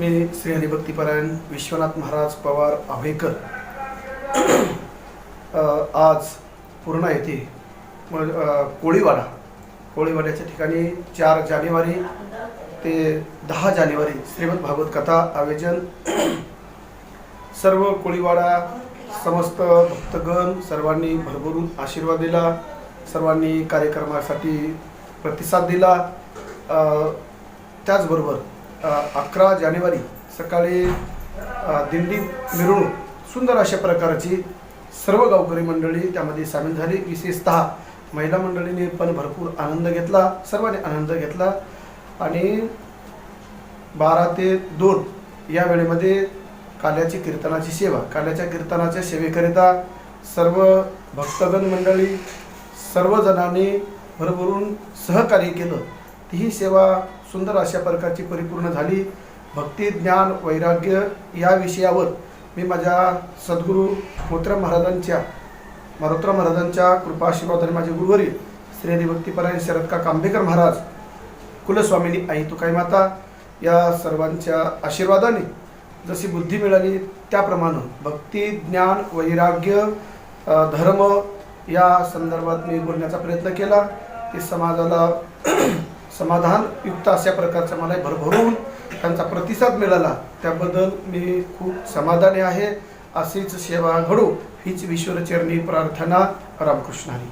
मी श्री हरिभक्तीपरायण विश्वनाथ महाराज पवार आभेकर आज पूर्णा येथे कोळीवाडा. कोळीवाड्याच्या ठिकाणी चार जानेवारी ते दहा जानेवारी श्रीमद भागवत कथा आयोजन. सर्व कोळीवाडा समस्त भक्तगण सर्वांनी भरभरून आशीर्वाद दिला. सर्वांनी कार्यक्रमासाठी प्रतिसाद दिला. त्याचबरोबर अकरा जानेवारी सकाळी दिंडी मिरवणूक. सुंदर अशा प्रकारची सर्व गावकरी मंडळी त्यामध्ये सामील झाली. विशेषतः महिला मंडळीने पण भरपूर आनंद घेतला सर्वांनी आनंद घेतला. आणि बारा ते दोन या वेळेमध्ये काल्याची कीर्तनाची सेवा काल्याच्या कीर्तनाच्या सेवेकरिता सर्व भक्तगण मंडळी सर्वजणांनी भरभरून सहकार्य केलं. तीही सेवा सुंदर अशा प्रकारची परिपूर्ण झाली. भक्ती ज्ञान वैराग्य या विषयावर मी माझ्या सद्गुरू मोत्रा महाराजांच्या मारुतराव महाराजांच्या कृपा आशीर्वादाने माझे गुरुवरी श्री हरिभक्तीपरायण शरदका कांबेकर महाराज कुलस्वामिनी आई तुकाई माता या सर्वांच्या आशीर्वादाने जशी बुद्धी मिळाली त्याप्रमाणे भक्ती ज्ञान वैराग्य धर्म या संदर्भात मी बोलण्याचा प्रयत्न केला. की समाजाला समाधानयुक्त अशा प्रकारचा मला भरभरून त्यांचा प्रतिसाद मिळाला. त्याबद्दल मी खूप समाधानी आहे. असेच सेवा घडू हीच विश्वचरणी प्रार्थना. रामकृष्णारी